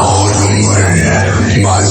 어둠을 맞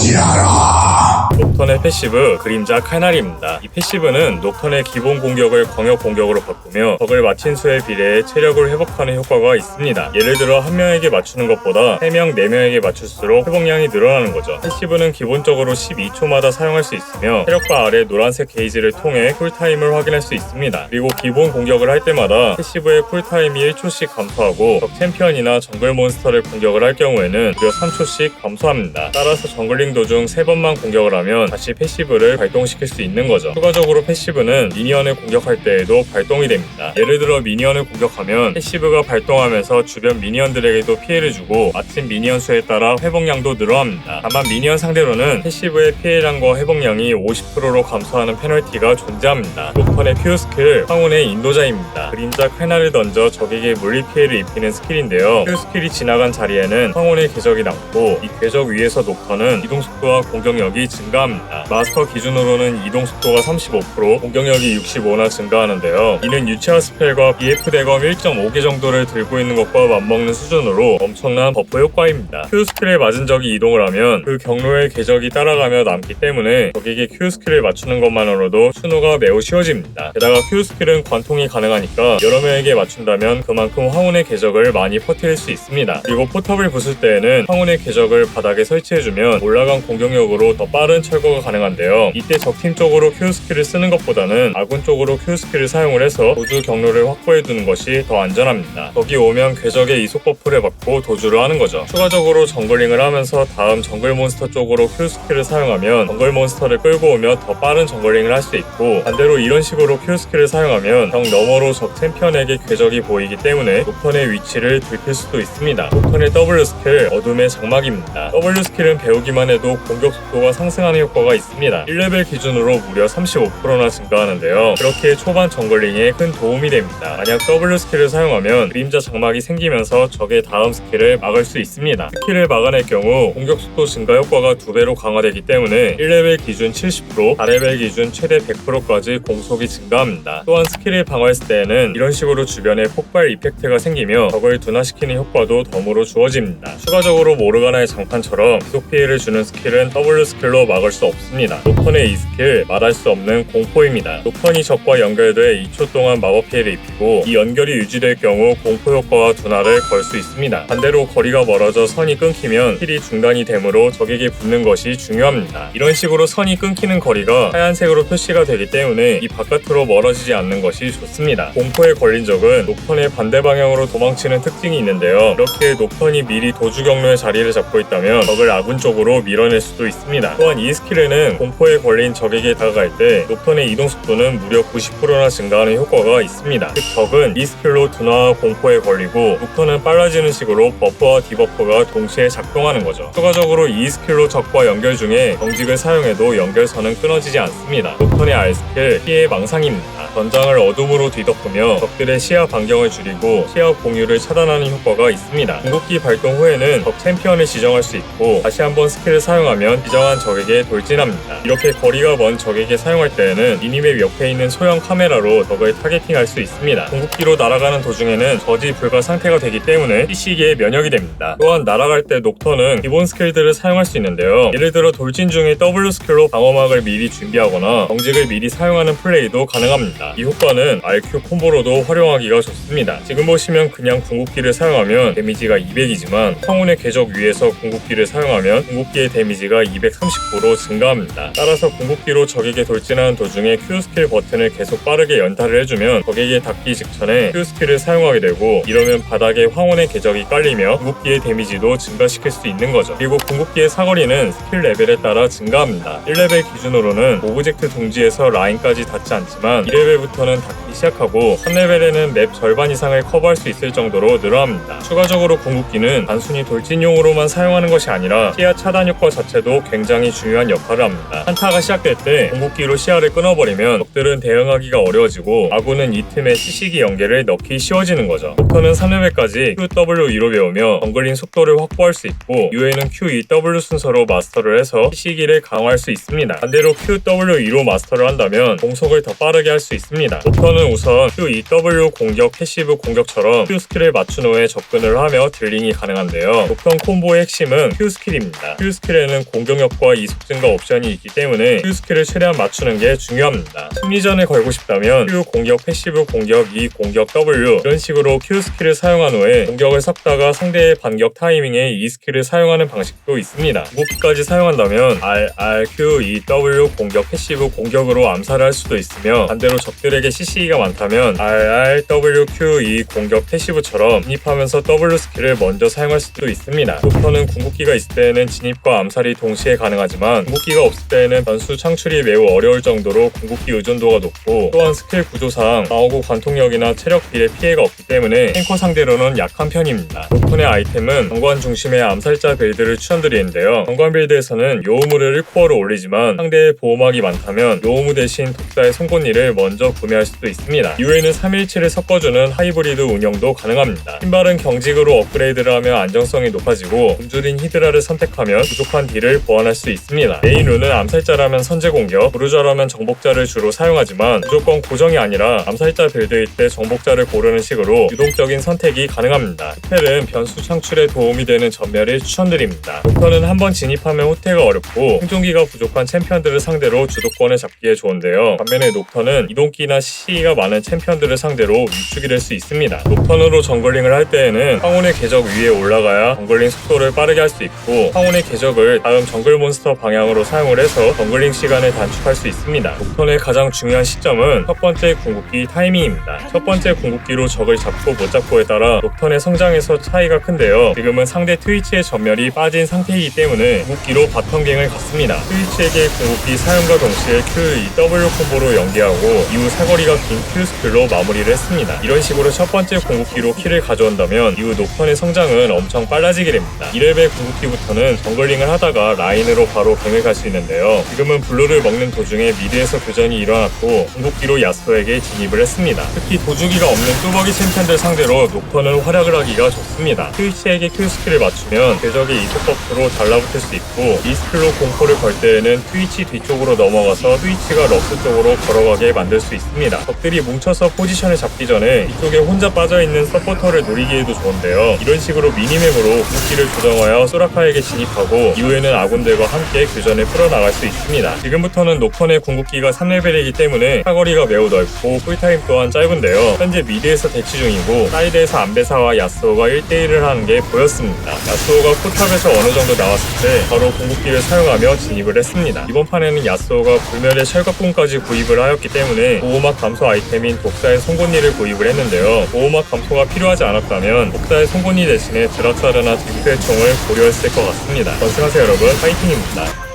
녹턴의 패시브 그림자 칼날입니다. 이 패시브는 녹턴의 기본 공격을 광역 공격으로 바꾸며 적을 맞힌 수에 비례해 체력을 회복하는 효과가 있습니다. 예를 들어 한 명에게 맞추는 것보다 3명, 4명에게 맞출수록 회복량이 늘어나는 거죠. 패시브는 기본적으로 12초마다 사용할 수 있으며 체력바 아래 노란색 게이지를 통해 쿨타임을 확인할 수 있습니다. 그리고 기본 공격을 할 때마다 패시브의 쿨타임이 1초씩 감소하고 적 챔피언이나 정글 몬스터를 공격을 할 경우에는 무려 3초씩 감소합니다. 따라서 정글링 도중 3번만 공격을 하면 다시 패시브를 발동시킬 수 있는 거죠. 추가적으로 패시브는 미니언을 공격할 때에도 발동이 됩니다. 예를 들어 미니언을 공격하면 패시브가 발동하면서 주변 미니언들에게도 피해를 주고 맞힌 미니언 수에 따라 회복량도 늘어납니다. 다만 미니언 상대로는 패시브의 피해량과 회복량이 50%로 감소하는 페널티가 존재합니다. 녹턴의 큐 스킬 황혼의 인도자입니다. 그림자 칼날을 던져 적에게 물리 피해를 입히는 스킬인데요. 큐 스킬이 지나간 자리에는 황혼의 궤적이 남고 이 궤적 위에서 녹턴은 이동 속도와 공격력이 증가합니다. 마스터 기준으로는 이동 속도가 35%, 공격력이 65나 증가하는데요. 이는 유치화 스펠과 BF 대검 1.5개 정도를 들고 있는 것과 맞먹는 수준으로 엄청난 버프 효과입니다. Q 스킬에 맞은 적이 이동을 하면 그 경로의 궤적이 따라가며 남기 때문에 적에게 Q 스킬을 맞추는 것만으로도 추노가 매우 쉬워집니다. 게다가 Q 스킬은 관통이 가능하니까 여러 명에게 맞춘다면 그만큼 황혼의 궤적을 많이 퍼뜨릴 수 있습니다. 그리고 포탑을 부술 때에는 황혼의 궤적을 바닥에 설치해주면 올라간 공격력으로 더 빠른 철거 가 가능한데요. 이때 적팀 쪽으로 Q 스킬을 쓰는 것보다는 아군 쪽으로 Q 스킬을 사용을 해서 도주 경로를 확보해 두는 것이 더 안전합니다. 적이 오면 궤적의 이속 버프를 받고 도주를 하는 거죠. 추가적으로 정글링을 하면서 다음 정글 몬스터 쪽으로 Q 스킬을 사용하면 정글 몬스터를 끌고 오며 더 빠른 정글링을 할 수 있고 반대로 이런 식으로 Q 스킬을 사용하면 벽 너머로 적 챔피언에게 궤적이 보이기 때문에 녹턴의 위치를 들킬 수도 있습니다. 녹턴의 W 스킬 어둠의 장막입니다. W 스킬은 배우기만 해도 공격 속도가 상승하는 효과 가 있습니다. 1레벨 기준으로 무려 35%나 증가하는데요. 그렇게 초반 정글링에 큰 도움이 됩니다. 만약 W 스킬을 사용하면 그림자 장막이 생기면서 적의 다음 스킬을 막을 수 있습니다. 스킬을 막아낼 경우 공격 속도 증가 효과가 2배로 강화되기 때문에 1레벨 기준 70%, 4레벨 기준 최대 100%까지 공속이 증가합니다. 또한 스킬을 방어했을 때에는 이런 식으로 주변에 폭발 이펙트가 생기며 적을 둔화시키는 효과도 덤으로 주어집니다. 추가적으로 모르가나의 장판처럼 지속 피해를 주는 스킬은 W 스킬로 막을 수 없습니다. 녹턴의 이 스킬 말할 수 없는 공포입니다. 녹턴이 적과 연결돼 2초 동안 마법 피해를 입히고 이 연결이 유지될 경우 공포 효과와 둔화를 걸 수 있습니다. 반대로 거리가 멀어져 선이 끊기면 힐이 중단이 되므로 적에게 붙는 것이 중요합니다. 이런 식으로 선이 끊기는 거리가 하얀색으로 표시가 되기 때문에 이 바깥으로 멀어지지 않는 것이 좋습니다. 공포에 걸린 적은 녹턴의 반대 방향으로 도망치는 특징이 있는데요. 이렇게 녹턴이 미리 도주 경로의 자리를 잡고 있다면 적을 아군 쪽으로 밀어낼 수도 있습니다. 또한 이 스킬 에는 공포에 걸린 적에게 다가갈 때 녹턴의 이동 속도는 무려 90%나 증가하는 효과가 있습니다. 즉 적은 이 스킬로 둔화와 공포에 걸리고 녹턴은 빨라지는 식으로 버프와 디버프가 동시에 작동하는 거죠. 추가적으로 이 스킬로 적과 연결 중에 정직을 사용해도 연결선은 끊어지지 않습니다. 녹턴의 R 스킬 피해 망상입니다. 전장을 어둠으로 뒤덮으며 적들의 시야 반경을 줄이고 시야 공유를 차단하는 효과가 있습니다. 궁극기 발동 후에는 적 챔피언을 지정할 수 있고 다시 한번 스킬을 사용하면 지정한 적에게 돌진합니다. 이렇게 거리가 먼 적에게 사용할 때에는 미니맵 옆에 있는 소형 카메라로 적을 타겟팅할 수 있습니다. 궁극기로 날아가는 도중에는 저지 불가 상태가 되기 때문에 이 시기에 면역이 됩니다. 또한 날아갈 때 녹턴은 기본 스킬들을 사용할 수 있는데요. 예를 들어 돌진 중에 W 스킬로 방어막을 미리 준비하거나 정직을 미리 사용하는 플레이도 가능합니다. 이 효과는 RQ 콤보로도 활용하기가 좋습니다. 지금 보시면 그냥 궁극기를 사용하면 데미지가 200이지만 성운의 궤적 위에서 궁극기를 사용하면 궁극기의 데미지가 230% 증가합니다. 따라서 궁극기로 적에게 돌진하는 도중에 Q 스킬 버튼을 계속 빠르게 연타를 해주면 적에게 닿기 직전에 Q 스킬을 사용하게 되고 이러면 바닥에 황혼의 궤적이 깔리며 궁극기의 데미지도 증가시킬 수 있는 거죠. 그리고 궁극기의 사거리는 스킬 레벨에 따라 증가합니다. 1레벨 기준으로는 오브젝트 둥지에서 라인까지 닿지 않지만 2레벨 부터는 닿기 시작하고 3레벨에는 맵 절반 이상을 커버할 수 있을 정도로 늘어납니다. 추가적으로 궁극기는 단순히 돌진용으로만 사용하는 것이 아니라 시야 차단 효과 자체도 굉장히 중요한 역할을 합니다. 한타가 시작될 때 궁극기로 시야를 끊어버리면 적들은 대응하기가 어려워지고 아군은 이 틈에 시시기 연계를 넣기 쉬워지는 거죠. 녹턴은 3레벨까지 QW2로 배우며 정글링 속도를 확보할 수 있고 UA는 QEW 순서로 마스터를 해서 시시기를 강화할 수 있습니다. 반대로 QW2로 마스터를 한다면 공속을 더 빠르게 할 수 있습니다. 녹턴은 우선 QEW 공격, 패시브 공격처럼 Q 스킬을 맞춘 후에 접근을 하며 딜링이 가능한데요. 녹턴 콤보의 핵심은 Q 스킬입니다. Q 스킬에는 공격력과 이속 증가 옵션이 있기 때문에 Q 스킬을 최대한 맞추는 게 중요합니다. 심리전에 걸고 싶다면 Q 공격, 패시브 공격, E 공격, W 이런 식으로 Q 스킬을 사용한 후에 공격을 섞다가 상대의 반격 타이밍에 E 스킬을 사용하는 방식도 있습니다. 무기까지 사용한다면 R, R, Q, E, W 공격, 패시브 공격으로 암살을 할 수도 있으며 반대로 적들에게 CC가 많다면 R, R, W, Q, E 공격, 패시브처럼 진입하면서 W 스킬을 먼저 사용할 수도 있습니다. 녹턴은 궁극기가 있을 때에는 진입과 암살이 동시에 가능하지만 궁극기가 없을 때에는 변수 창출이 매우 어려울 정도로 궁극기 의존도가 높고 또한 스킬 구조상 방어구 관통력이나 체력 비례 피해가 없기 때문에 탱커 상대로는 약한 편입니다. 녹턴의 아이템은 정관 중심의 암살자 빌드를 추천드리는데요. 정관 빌드에서는 요우무를 1코어로 올리지만 상대의 보호막이 많다면 요우무 대신 독사의 송곳니를 먼저 구매할 수도 있습니다. 이후에는 317을 섞어주는 하이브리드 운영도 가능합니다. 신발은 경직으로 업그레이드를 하면 안정성이 높아지고 굶주린 히드라를 선택하면 부족한 딜을 보완할 수 있습니다. 메인 룬은 암살자라면 선제 공격, 부르저라면 정복자를 주로 사용하지만 무조건 고정이 아니라 암살자 빌드일 때 정복자를 고르는 식으로 유동적인 선택이 가능합니다. 스펠은 변수 창출에 도움이 되는 전멸을 추천드립니다. 녹턴은 한번 진입하면 후퇴가 어렵고 생존기가 부족한 챔피언들을 상대로 주도권을 잡기에 좋은데요. 반면에 녹턴은 이동 기나 CC가 많은 챔피언들을 상대로 위축이 될 수 있습니다. 녹턴으로 정글링을 할 때에는 황혼의 궤적 위에 올라가야 정글링 속도를 빠르게 할 수 있고 황혼의 궤적을 다음 정글 몬스터 방향으로 사용을 해서 정글링 시간을 단축할 수 있습니다. 녹턴의 가장 중요한 시점은 첫 번째 궁극기 타이밍입니다. 첫 번째 궁극기로 적을 잡고 못 잡고에 따라 녹턴의 성장에서 차이가 큰데요. 지금은 상대 트위치의 전멸이 빠진 상태이기 때문에 궁극기로 바텀갱을 갔습니다. 트위치에게 궁극기 사용과 동시에 Q, E, W 콤보로 연계하고 이후 사거리가 긴 Q 스킬로 마무리를 했습니다. 이런 식으로 첫 번째 궁극기로 킬을 가져온다면 이후 녹턴의 성장은 엄청 빨라지게 됩니다. 2레벨 궁극기부터는 정글링을 하다가 라인으로 바로 갱을 갈 수 있는데요. 지금은 블루를 먹는 도중에 미드에서 교전이 일어났고 궁극기로 야스오에게 진입을 했습니다. 특히 도주기가 없는 뚜벅이 챔피언들 상대로 녹턴은 활약을 하기가 좋습니다. 트위치에게 Q 스킬을 맞추면 궤적의 이속 버프로 달라붙을 수 있고 이 스킬로 공포를 걸 때에는 트위치 뒤쪽으로 넘어가서 트위치가 럭스 쪽으로 걸어가게 만들 수 있습니다. 적들이 뭉쳐서 포지션을 잡기 전에 이쪽에 혼자 빠져있는 서포터를 노리기에도 좋은데요. 이런 식으로 미니맵으로 궁기를 조정하여 소라카에게 진입하고 이후에는 아군들과 함께 교전에 풀어나갈 수 있습니다. 지금부터는 녹턴의 궁극기가 3레벨이기 때문에 사거리가 매우 넓고 쿨타임 또한 짧은데요. 현재 미드에서 대치 중이고 사이드에서 안배사와 야스오가 1대1을 하는 게 보였습니다. 야스오가 포탑에서 어느 정도 나왔을 때 바로 궁극기를 사용하며 진입을 했습니다. 이번 판에는 야스오가 불멸의 철갑궁까지 구입을 하였기 때문에 보호막 감소 아이템인 독사의 송곳니를 구입을 했는데요. 보호막 감소가 필요하지 않았다면 독사의 송곳니 대신에 드라사르나 딩크의 총을 고려했을 것 같습니다. 건승하세요 여러분 파이팅입니다.